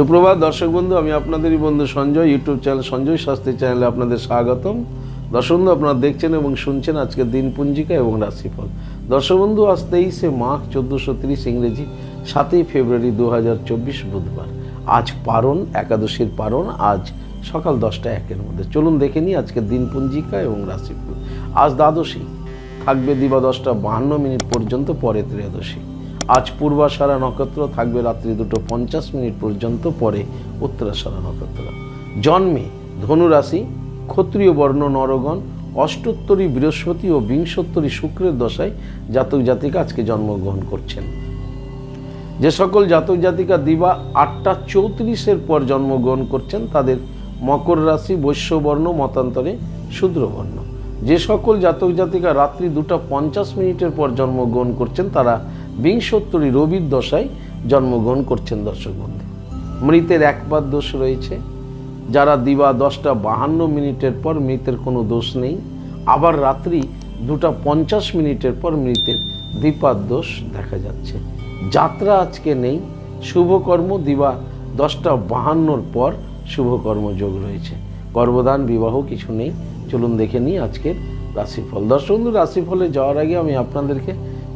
সুপ্রভাত, দর্শক বন্ধু, আমি আপনাদেরই বন্ধু সঞ্জয়, ইউটিউব চ্যানেল সঞ্জয় শাস্ত্রী চ্যানেলে আপনাদের স্বাগতম। দর্শক বন্ধু, আপনারা দেখছেন এবং শুনছেন আজকের দিন পঞ্জিকা এবং রাশিফল। দর্শক বন্ধু, আজ তেইশে মার্চ চোদ্দোশো তিরিশ ইংরেজি, সাতই ফেব্রুয়ারি দু হাজার চব্বিশ বুধবার। আজ পারণ, একাদশীর পারণ, আজ সকাল দশটা একের মধ্যে। চলুন দেখে নিই আজকের দিন পঞ্জিকা এবং রাশিফল। আজ দ্বাদশী। থাকবে দিবা দশটা বাহান্ন মিনিট পর্যন্ত, পরে ত্রয়োদশী। আজ পূর্বাশারা নক্ষত্র থাকবে রাত্রি দুটো পঞ্চাশ মিনিট পর্যন্ত পরে উত্তরাশারা নক্ষত্র। জন্মে ধনু রাশি ক্ষত্রিয় বর্ণ নরগণ, অষ্টোত্তরী বৃহস্পতি ও বিংশোত্তরী শুক্রের দশায় জাতক জাতিকা আজকে জন্মগ্রহণ করছেন। যে সকল জাতক জাতিকা দিবা আটটা চৌত্রিশের পর জন্মগ্রহণ করছেন, তাদের মকর রাশি, বৈশ্যবর্ণ, মতান্তরে শূদ্রবর্ণ। যে সকল জাতক জাতিকা রাত্রি দুটা পঞ্চাশ মিনিটের পর জন্মগ্রহণ করছেন, তারা বিংশোত্তরী রবির দশায় জন্মগ্রহণ করছেন দর্শক বন্ধু। মৃতের একবার দোষ রয়েছে। যারা দিবা দশটা বাহান্ন মিনিটের পর মৃতের কোনো দোষ নেই, আবার রাত্রি দুটা পঞ্চাশ মিনিটের পর মৃতের দ্বিপাদ দোষ দেখা যাচ্ছে। যাত্রা আজকে নেই, শুভকর্ম দিবা দশটা বাহান্নর পর শুভকর্ম যোগ রয়েছে। কর্মদান বিবাহ কিছু নেই। চলুন দেখে নিই আজকের রাশিফল। দর্শক রাশিফলে যাওয়ার আগে আমি আপনাদেরকে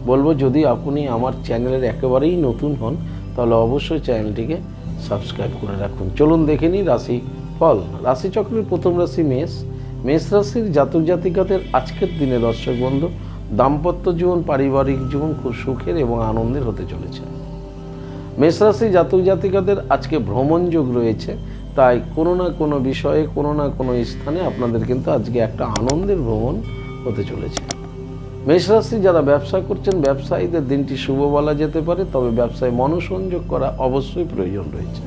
বলব যদি আপনি আমার চ্যানেলের একেবারেই নতুন হন, তাহলে অবশ্যই চ্যানেলটিকে সাবস্ক্রাইব করে রাখুন। চলুন দেখে নিই রাশি ফল। রাশিচক্রের প্রথম রাশি মেষ। মেষ রাশির জাতক জাতিকাদের আজকের দিনে দর্শক বন্ধু, দাম্পত্য জীবন, পারিবারিক জীবন খুব সুখের এবং আনন্দের হতে চলেছে। মেষ রাশি জাতক জাতিকাদের আজকে ভ্রমণ যোগ রয়েছে, তাই কোনো না কোনো বিষয়ে, কোনো না কোনো স্থানে আপনাদের কিন্তু আজকে একটা আনন্দের ভ্রমণ হতে চলেছে। মেষ রাশি যারা ব্যবসা করছেন, ব্যবসায়ীদের দিনটি শুভ বলা যেতে পারে, তবে ব্যবসায় মনোসংযোগ করা অবশ্যই প্রয়োজন রয়েছে।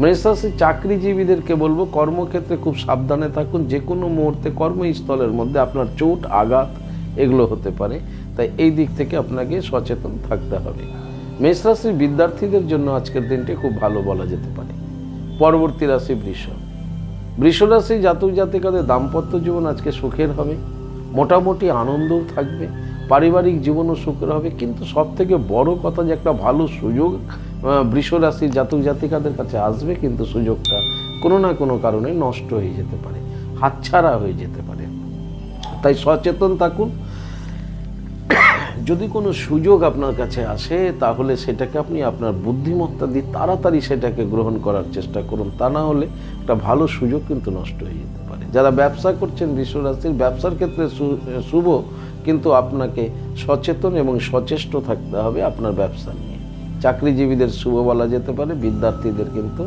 মেষ রাশি চাকরিজীবীদেরকে বলব, কর্মক্ষেত্রে খুব সাবধানে থাকুন। যে কোনো মুহূর্তে কর্মস্থলের মধ্যে আপনার চোট, আঘাত এগুলো হতে পারে। তাই এই দিক থেকে আপনাকে সচেতন থাকতে হবে। মেষ রাশির বিদ্যার্থীদের জন্য আজকের দিনটি খুব ভালো বলা যেতে পারে। পরবর্তী রাশি বৃষ। বৃষ রাশি জাতক জাতিকাদের দাম্পত্য জীবন আজকে সুখের হবে। মোটামুটি আনন্দও থাকবে পারিবারিক জীবনও সুখের হবে। কিন্তু সব থেকে বড় কথা যে একটা ভালো সুযোগ আহ, বৃষ রাশির জাতক জাতিকাদের কাছে আসবে কিন্তু সুযোগটা কোনো না কোনো কারণে নষ্ট হয়ে যেতে পারে হাতছাড়া হয়ে যেতে পারে। তাই সচেতন থাকুন। যদি কোনো সুযোগ আপনার কাছে আসে তাহলে সেটাকে আপনি আপনার বুদ্ধিমত্তা দিয়ে তাড়াতাড়ি সেটাকে গ্রহণ করার চেষ্টা করুন। তা না হলে একটা ভালো সুযোগ কিন্তু নষ্ট হয়ে যেতে যারা ব্যবসা করছেন বিশ্বরাশির ব্যবসার ক্ষেত্রে শুভ, কিন্তু আপনাকে সচেতন এবং সচেষ্ট থাকতে হবে আপনার ব্যবসা নিয়ে। চাকরিজীবীদের শুভ বলা যেতে পারে, বিদ্যার্থীদের কিন্তু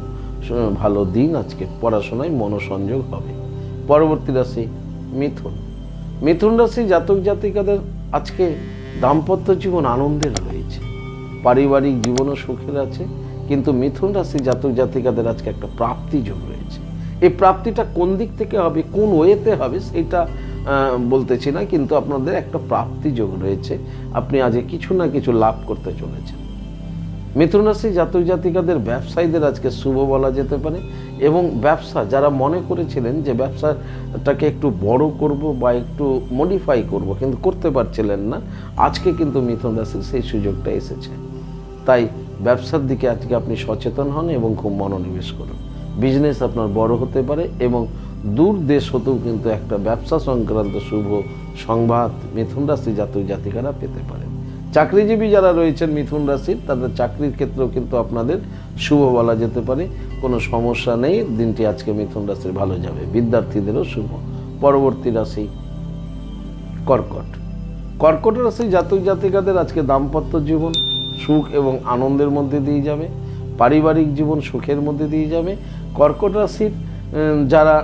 ভালো দিন আজকে, পড়াশোনায় মনোসংযোগ হবে। পরবর্তী রাশি মিথুন। মিথুন রাশি জাতক জাতিকাদের আজকে দাম্পত্য জীবন আনন্দের রয়েছে। পারিবারিক জীবনও সুখের আছে, কিন্তু মিথুন রাশি জাতক জাতিকাদের আজকে একটা প্রাপ্তি যোগ রয়েছে। এই প্রাপ্তিটা কোন দিক থেকে হবে, কোন ওয়েতে হবে সেটা বলতেছি না, কিন্তু আপনাদের একটা প্রাপ্তি যোগ রয়েছে। আপনি আজকে কিছু না কিছু লাভ করতে চলেছেন। মিথুন রাশি জাতক জাতিকাদের ব্যবসায়ীদের আজকে শুভ বলা যেতে পারে এবং ব্যবসা, যারা মনে করেছিলেন যে ব্যবসাটাকে একটু বড় করব বা একটু মডিফাই করব, কিন্তু করতে পারছিলেন না, আজকে কিন্তু মিথুন রাশির সেই সুযোগটা এসেছে। তাই ব্যবসার দিকে আজকে আপনি সচেতন হন এবং খুব মনোনিবেশ করুন। বিজনেস আপনার বড় হতে পারে এবং দূর দেশ হতেও কিন্তু একটা ব্যবসা সংক্রান্ত শুভ সংবাদ মিথুন রাশি জাতক জাতিকারা পেতে পারেন। চাকরিজীবী যারা রয়েছেন মিথুন রাশির, তাদের চাকরির ক্ষেত্রেও কিন্তু আপনাদের শুভ বলা যেতে পারে। কোনো সমস্যা নেই, দিনটি আজকে মিথুন রাশির ভালো যাবে। বিদ্যার্থীদেরও শুভ। পরবর্তী রাশি কর্কট। কর্কট রাশি জাতক জাতিকাদের আজকে দাম্পত্য জীবন সুখ এবং আনন্দের মধ্যে দিয়ে যাবে। পারিবারিক জীবন সুখের মধ্যে দিয়ে যাবে। কর্কট রাশির যারা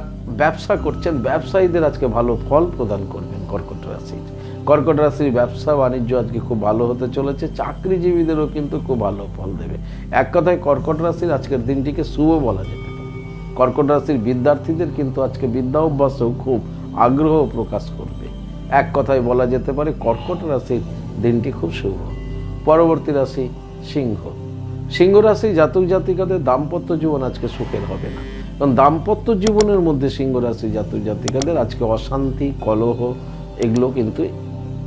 ব্যবসা করছেন, ব্যবসায়ীদের আজকে ভালো ফল প্রদান করবেন কর্কট রাশির। কর্কট রাশির ব্যবসা বাণিজ্য আজকে খুব ভালো হতে চলেছে, চাকরিজীবীদেরও কিন্তু খুব ভালো ফল দেবে। এক কথায় কর্কট রাশির আজকের দিনটিকে শুভ বলা যেতে পারে। কর্কট রাশির বিদ্যার্থীদের কিন্তু আজকে বিদ্যা অভ্যাসেও খুব আগ্রহ প্রকাশ করবে। এক কথায় বলা যেতে পারে কর্কট রাশির দিনটি খুব শুভ। পরবর্তী রাশি সিংহ। সিংহ রাশি জাতক জাতিকাদের দাম্পত্য জীবন আজকে সুখের হবে না। কারণ দাম্পত্য জীবনের মধ্যে সিংহ রাশি জাতক জাতিকাদের আজকে অশান্তি, কলহ এগুলো কিন্তু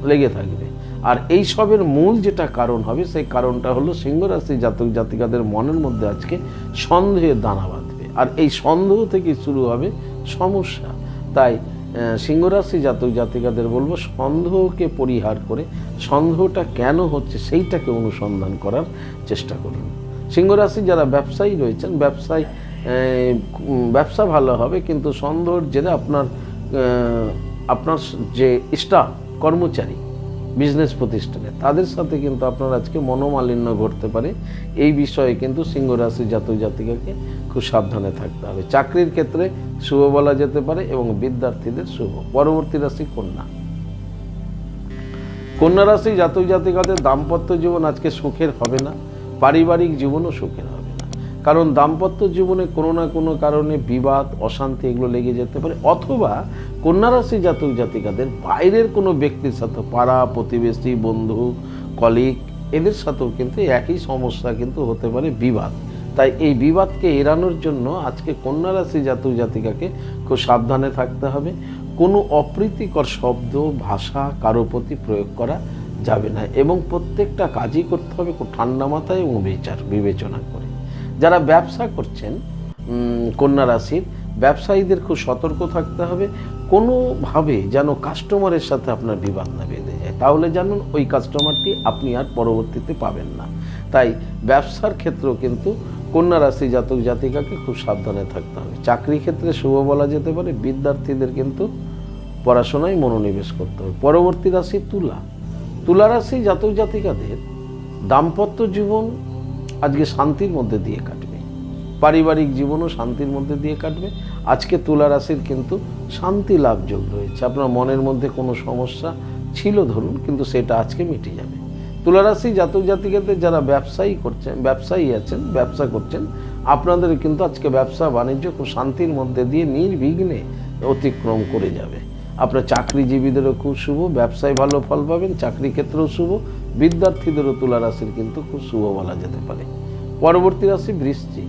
লেগে থাকবে। আর এই সবের মূল যেটা কারণ হবে, সেই কারণটা হলো সিংহ রাশি জাতক জাতিকাদের মনের মধ্যে আজকে সন্দেহের দানা বাঁধবে। আর এই সন্দেহ থেকে শুরু হবে সমস্যা। তাই আহ, সিংহ রাশি জাতক জাতিকাদের বলব সন্দেহকে পরিহার করে সন্দেহটা কেন হচ্ছে সেইটাকে অনুসন্ধান করার চেষ্টা করুন। সিংহরাশি যারা ব্যবসায়ী রয়েছেন ব্যবসায় ব্যবসা ভালো হবে কিন্তু সন্দেহর জেরে আপনার আপনার যে স্টাফ কর্মচারী বিজনেস প্রতিষ্ঠানে। তাদের সাথে কিন্তু আপনার আজকে মনোমালিন্য ঘটতে পারে। এই বিষয়ে কিন্তু সিংহ রাশি জাতক জাতিকাকে খুব সাবধানে থাকতে হবে। চাকরির ক্ষেত্রে শুভ বলা যেতে পারে এবং বিদ্যার্থীদের শুভ। পরবর্তী রাশি কন্যা। কন্যা রাশি জাতক জাতিকাদের দাম্পত্য জীবন আজকে সুখের হবে না। পারিবারিক জীবনও সুখের হবে। কারণ দাম্পত্য জীবনে কোনো না কোনো কারণে বিবাদ, অশান্তি এগুলো লেগে যেতে পারে। অথবা কন্যা রাশি জাতক জাতিকাদের বাইরের কোনো ব্যক্তির সাথে পাড়া, প্রতিবেশী, বন্ধু, কলিগ, এদের সাথেও কিন্তু একই সমস্যা কিন্তু হতে পারে বিবাদ। তাই এই বিবাদকে এড়ানোর জন্য আজকে কন্যারাশি জাতক জাতিকাকে খুব সাবধানে থাকতে হবে। কোনো অপ্রীতিকর শব্দ, ভাষা কারও প্রতি প্রয়োগ করা যাবে না এবং প্রত্যেকটা কাজই করতে হবে খুব ঠান্ডা মাথায় এবং বিচার, বিবেচনা করে। যারা ব্যবসা করছেন কন্যা রাশির, ব্যবসায়ীদের খুব সতর্ক থাকতে হবে। কোনোভাবে যেন কাস্টমারের সাথে আপনার বিবাদ না বেঁধে যায়। তাহলে জানুন ওই কাস্টমারটি আপনি আর পরবর্তীতে পাবেন না। তাই ব্যবসার ক্ষেত্রেও কিন্তু কন্যা রাশি জাতক জাতিকাকে খুব সাবধানে থাকতে হবে। চাকরি ক্ষেত্রে শুভ বলা যেতে পারে, বিদ্যার্থীদের কিন্তু পড়াশোনায় মনোনিবেশ করতে হবে। পরবর্তী রাশি তুলা। তুলা রাশি জাতক জাতিকাদের দাম্পত্য জীবন আজকে শান্তির মধ্যে দিয়ে কাটবে পারিবারিক জীবনও শান্তির মধ্যে দিয়ে কাটবে। আজকে তুলা রাশির কিন্তু শান্তি লাভযোগ রয়েছে আপনার মনের মধ্যে কোনো সমস্যা ছিল ধরুন, কিন্তু সেটা আজকে মিটে যাবে। তুলা রাশি জাতক জাতিকাদের যারা ব্যবসায়ী করছেন, ব্যবসায়ী আছেন, ব্যবসা করছেন, আপনাদের কিন্তু আজকে ব্যবসা বাণিজ্য খুব শান্তির মধ্যে দিয়ে নির্বিঘ্নে অতিক্রম করে যাবে। আপনার চাকরিজীবীদেরও খুব শুভ, ব্যবসায় ভালো ফল পাবেন, চাকরি ক্ষেত্রেও শুভ, বিদ্যার্থীদেরও তুলা রাশির কিন্তু খুব শুভ বলা যেতে পারে। পরবর্তী রাশি বৃশ্চিক।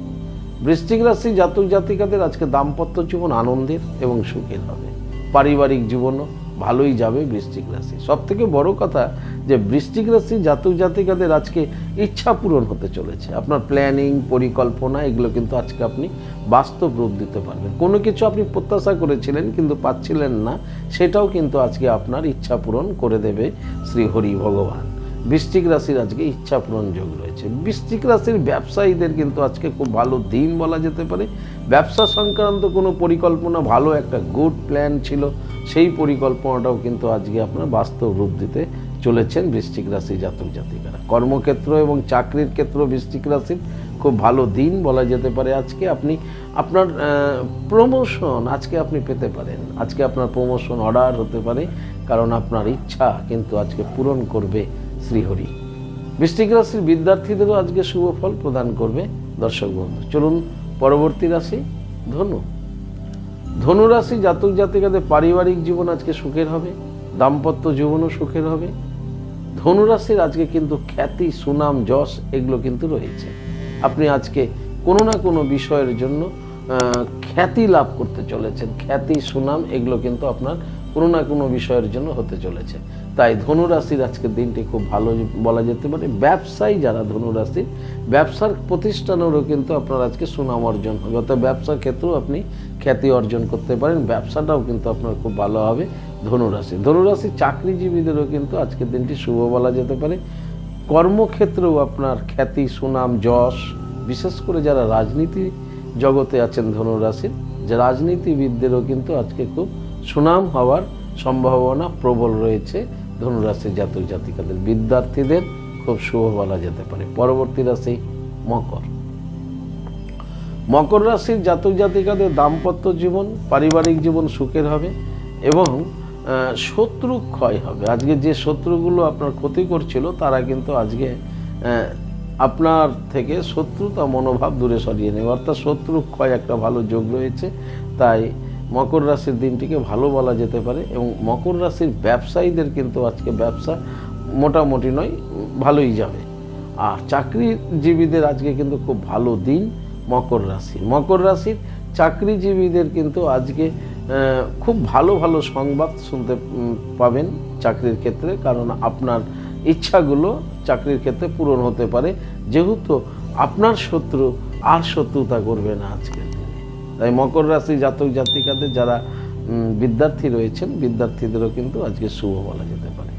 বৃশ্চিক রাশি জাতক জাতিকাদের আজকে দাম্পত্য জীবন আনন্দের এবং সুখের হবে। পারিবারিক জীবনও ভালোই যাবে বৃশ্চিক রাশি। সব থেকে বড় কথা যে বৃশ্চিক রাশি জাতক জাতিকাদের আজকে ইচ্ছা পূরণ হতে চলেছে। আপনার প্ল্যানিং, পরিকল্পনা, এগুলো কিন্তু আজকে আপনি বাস্তব রূপ দিতে পারবেন। কোনো কিছু আপনি প্রত্যাশা করেছিলেন কিন্তু পাচ্ছিলেন না, সেটাও কিন্তু আজকে আপনার ইচ্ছা পূরণ করে দেবে শ্রী হরি ভগবান। বৃশ্চিক রাশির আজকে ইচ্ছা পূরণ যোগ রয়েছে। বৃশ্চিক রাশির ব্যবসায়ীদের কিন্তু আজকে খুব ভালো দিন বলা যেতে পারে। ব্যবসা সংক্রান্ত কোনো পরিকল্পনা, ভালো একটা গুড প্ল্যান ছিল, সেই পরিকল্পনাটাও কিন্তু আজকে আপনার বাস্তব রূপ দিতে চলেছেন বৃশ্চিক রাশি জাতক জাতিকারা। কর্মক্ষেত্র এবং চাকরির ক্ষেত্র বৃশ্চিক রাশির খুব ভালো দিন বলা যেতে পারে। আজকে আপনি, আপনার প্রমোশন আজকে আপনি পেতে পারেন। আজকে আপনার প্রমোশন অর্ডার হতে পারে, কারণ আপনার ইচ্ছা কিন্তু আজকে পূরণ করবে। শ্রীহরি। বৃশ্চিক রাশির বিদ্যার্থীদেরও আজকে শুভ ফল প্রদান করবে দর্শক বন্ধু। চলুন পরবর্তী রাশি, ধনু। ধনু রাশি জাতক জাতিকাদের পারিবারিক জীবন আজকে সুখের হবে, দাম্পত্য জীবনও সুখের হবে। ধনু রাশির আজকে কিন্তু খ্যাতি, সুনাম, যশ, এগুলো কিন্তু রয়েছে। আপনি আজকে কোনো না কোনো বিষয়ের জন্য খ্যাতি লাভ করতে চলেছেন। খ্যাতি, সুনাম, এগুলো কিন্তু আপনার কোনো না কোনো বিষয়ের জন্য হতে চলেছে। তাই ধনুরাশির আজকের দিনটি খুব ভালো বলা যেতে পারে। ব্যবসায়ী যারা ধনুরাশির ব্যবসার প্রতিষ্ঠানেরও কিন্তু আপনার আজকে সুনাম অর্জন হবে। অর্থাৎ ব্যবসার ক্ষেত্রেও আপনি খ্যাতি অর্জন করতে পারেন। ব্যবসাটাও কিন্তু আপনার খুব ভালো হবে ধনুরাশি। ধনুরাশি চাকরিজীবীদেরও কিন্তু আজকের দিনটি শুভ বলা যেতে পারে। কর্মক্ষেত্রেও আপনার খ্যাতি, সুনাম, যশ, বিশেষ করে যারা রাজনীতি জগতে আছেন ধনুরাশির, যে রাজনীতিবিদদেরও কিন্তু আজকে খুব সুনাম হওয়ার সম্ভাবনা প্রবল রয়েছে ধনুরাশির জাতক জাতিকাদের। বিদ্যার্থীদের খুব শুভ বলা যেতে পারে। পরবর্তী রাশি মকর। মকর রাশির জাতক জাতিকাদের দাম্পত্য জীবন, পারিবারিক জীবন সুখের হবে এবং শত্রু ক্ষয় হবে। আজকে যে শত্রুগুলো আপনার ক্ষতি করছিল, তারা কিন্তু আজকে আপনার থেকে শত্রুতা মনোভাব দূরে সরিয়ে নেবে। অর্থাৎ শত্রু ক্ষয় একটা ভালো যোগ রয়েছে। তাই মকর রাশির দিনটিকে ভালো বলা যেতে পারে এবং মকর রাশির ব্যবসায়ীদের কিন্তু আজকে ব্যবসা মোটামুটি নয়, ভালোই যাবে। আর চাকরিজীবীদের আজকে কিন্তু খুব ভালো দিন মকর রাশি মকর রাশির চাকরিজীবীদের কিন্তু আজকে খুব ভালো ভালো সংবাদ শুনতে পাবেন চাকরির ক্ষেত্রে। কারণ আপনার ইচ্ছাগুলো চাকরির ক্ষেত্রে পূরণ হতে পারে। যেহেতু আপনার শত্রু, আর শত্রুতা করবে না আজকের দিনে। তাই মকর রাশি জাতক জাতিকাদের যারা বিদ্যার্থী রয়েছেন, বিদ্যার্থীদেরও কিন্তু আজকে শুভ বলা যেতে পারে।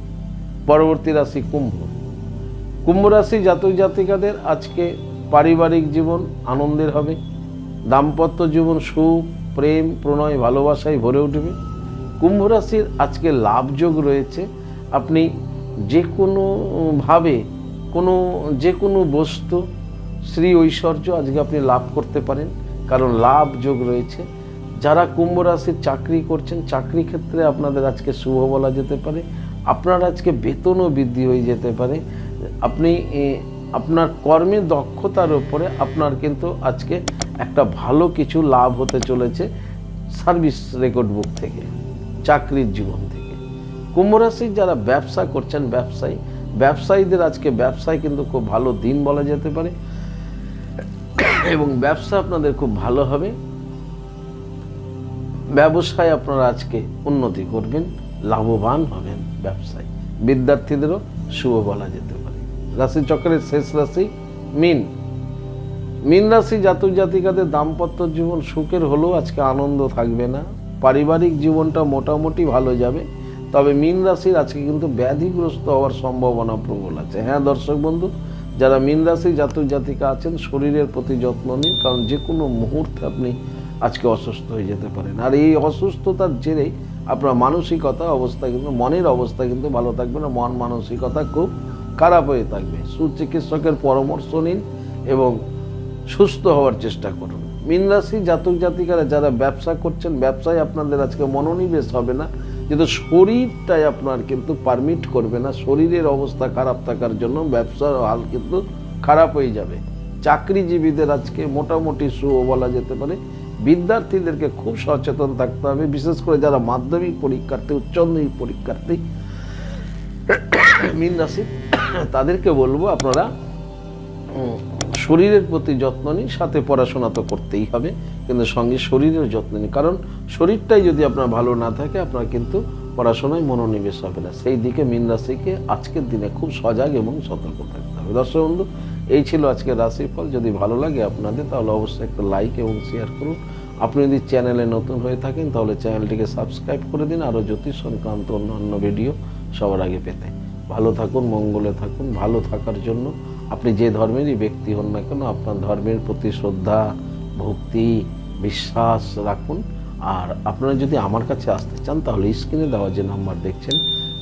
পরবর্তী রাশি কুম্ভ। কুম্ভ রাশি জাতক জাতিকাদের আজকে পারিবারিক জীবন আনন্দের হবে। দাম্পত্য জীবন সুখ, প্রেম, প্রণয় ভালোবাসায় ভরে উঠবে। কুম্ভ রাশির আজকে লাভযোগ রয়েছে। আপনি যে কোনো ভাবে কোনো যে কোনো বস্তু শ্রী ঐশ্বর্য আজকে আপনি লাভ করতে পারেন। কারণ লাভ যোগ রয়েছে। যারা কুম্ভ রাশির চাকরি করছেন, চাকরি ক্ষেত্রে আপনাদের আজকে শুভ বলা যেতে পারে। আপনার আজকে বেতনও বৃদ্ধি হয়ে যেতে পারে। আপনি আপনার কর্মের দক্ষতার উপরে আপনার কিন্তু আজকে একটা ভালো কিছু লাভ হতে চলেছে সার্ভিস রেকর্ড বুক থেকে, চাকরির জীবন থেকে। কুম্ভ রাশির যারা ব্যবসা করছেন, ব্যবসায়ী, ব্যবসায়ীদের আজকে ব্যবসায় কিন্তু খুব ভালো দিন বলা যেতে পারে। এবং ব্যবসা আপনাদের খুব ভালো হবে। ব্যবসায় আপনারা আজকে উন্নতি করবেন, লাভবান হবেন ব্যবসায়। বিদ্যার্থীদেরও শুভ বলা যেতে পারে। রাশি চক্রের শেষ রাশি মিন। মিন রাশি জাতক জাতিকাদের দাম্পত্য জীবন সুখের হলেও আজকে আনন্দ থাকবে না। পারিবারিক জীবনটা মোটামুটি ভালো যাবে। তবে মিন রাশির আজকে কিন্তু ব্যাধিগ্রস্ত হওয়ার সম্ভাবনা প্রবল আছে। হ্যাঁ দর্শক বন্ধু, যারা মিন রাশি জাতক জাতিকা আছেন, শরীরের প্রতি যত্ন নিন, কারণ যে কোনো মুহূর্তে আপনি আজকে অসুস্থ হয়ে যেতে পারেন। আর এই অসুস্থতার জেরেই আপনার মানসিকতা অবস্থা কিন্তু, মনের অবস্থা কিন্তু ভালো থাকবে না, মন মানসিকতা খুব খারাপ হয়ে থাকবে। সুচিকিৎসকের পরামর্শ নিন এবং সুস্থ হওয়ার চেষ্টা করুন। মীন রাশি জাতক জাতিকারা যারা ব্যবসা করছেন, ব্যবসায় আপনাদের আজকে মনোনিবেশ হবে না যেহেতু শরীরটাই আপনার কিন্তু পারমিট করবে না, শরীরের অবস্থা খারাপ থাকার জন্য ব্যবসার হাল কিন্তু খারাপ হয়ে যাবে। চাকরিজীবীদের আজকে মোটামুটি শুভ বলা যেতে পারে। বিদ্যার্থীদেরকে খুব সচেতন থাকতে হবে, বিশেষ করে যারা মাধ্যমিক পরীক্ষার্থী, উচ্চ মাধ্যমিক পরীক্ষার্থী, মীন রাশি, তাদেরকে বলব আপনারা শরীরের প্রতি যত্ন নিন, সাথে পড়াশোনা তো করতেই হবে। কিন্তু সঙ্গে শরীরের যত্ন নিন। কারণ শরীরটাই যদি আপনার ভালো না থাকে, আপনার কিন্তু পড়াশোনায় মনোনিবেশ হবে না। সেই দিকে মীন রাশিকে আজকের দিনে খুব সজাগ এবং সতর্ক থাকতে হবে। দর্শক বন্ধু, এই ছিল আজকের রাশিফল। যদি ভালো লাগে আপনাদের, তাহলে অবশ্যই একটা লাইক এবং শেয়ার করুন। আপনি যদি চ্যানেলে নতুন হয়ে থাকেন, তাহলে চ্যানেলটিকে সাবস্ক্রাইব করে দিন। আরও জ্যোতিষ সংক্রান্ত অন্যান্য ভিডিও সবার আগে পেতে। ভালো থাকুন, মঙ্গলে থাকুন, ভালো থাকার জন্য। আপনি যে ধর্মেরই ব্যক্তি হন না কেন, আপনার ধর্মের প্রতি শ্রদ্ধা ভক্তি, বিশ্বাস রাখুন। আর আপনারা যদি আমার কাছে আসতে চান, তাহলে স্ক্রিনে দেওয়া যে নাম্বার দেখছেন,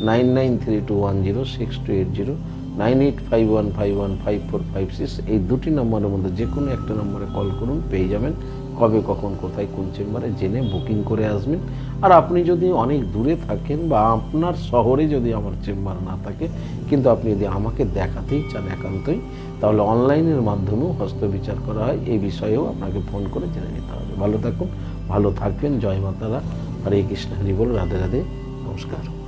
nine nine three two one zero six two eight zero, nine eight five one five one five four five six, এই দুটি নম্বরের মধ্যে যে কোনো একটা নম্বরে কল করুন, পেয়ে যাবেন। কবে, কখন, কোথায়, কোন চেম্বারে জেনে বুকিং করে আসবেন। আর আপনি যদি অনেক দূরে থাকেন বা আপনার শহরে যদি আমার চেম্বার না থাকে, কিন্তু আপনি যদি আমাকে দেখাতেই চান একান্তই, তাহলে অনলাইনের মাধ্যমেও হস্তবিচার করা হয়। এই বিষয়েও আপনাকে ফোন করে জেনে নিতে হবে। ভালো থাকুন, ভালো থাকবেন। জয় মাতারা। হরে কৃষ্ণ, হরি বল। রাধে রাধে। নমস্কার।